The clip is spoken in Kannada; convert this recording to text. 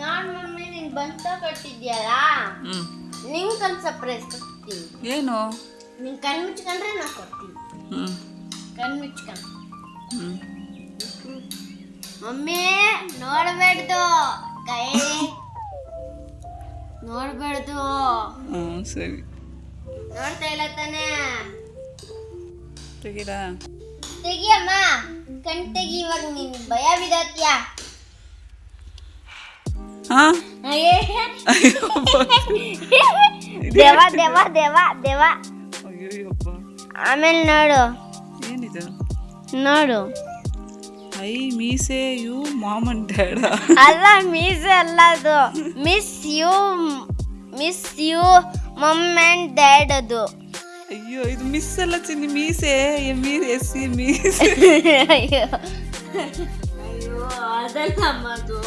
ನಾನ್ ಮಮ್ಮಿ ನಿನ್ ಬಂತ ಕಟ್ಟಿದ್ಯಲ್ಲ? ಹ್ಞೂ ನಿಂಗೊಂದು ಸರ್ಪ್ರೈಸ್ ಕೊಡ್ತೀನಿ. ಏನು? ನಿನ್ ಕಣ್ ಮುಚ್ಕೊಂಡ್ರೆ ನಾ ಕೊಡ್ತೀನಿ. ಹ್ಞೂ ಕಣ್ ಮುಚ್ಕೊಂಡು ಹ್ಞೂ ಮಮ್ಮಿ ನೋಡ್ಬೇಡ್ದು ಕೈ. ನೋಡ್ಬೇಡ್ದು. ಸರಿ. ನೋಡ್ತಾ ಇಲ್ಲ ತಾನೇ? ತೆಗೀರಾ ತೆಗಿಯಮ್ಮ ಕಣ್ ತೆಗಿ ಇವಾಗ ನೀನ್ ಭಯ ಬಿದ್ದತ್ಯಾ? ಹಾಂ ದೇವ ದೇವ ದೇವ ದೇವ. ಆಮೇಲೆ ನೋಡು. ಏನಿದು? ನೋಡು. ಐ ಮೀಸೆ ಯು ಮಾಮ್ ಅಂಡ್ ಡ್ಯಾಡ್. ಅಲ್ಲ ಮೀಸೆ ಅಲ್ಲ ಅದು. Miss you miss you mum and dad ಅದು. ಅಯ್ಯೋ ಇದು ಮಿಸ್ ಅಲ್ಲ ಚಿನ್ನಿ ಮೀಸೆ. ಮೀರ್ ಎಸ್ ಸಿ ಮೀಸೆ ಅಯ್ಯೋ. ಅಯ್ಯೋ ಅದಲ್ಲ ಅದು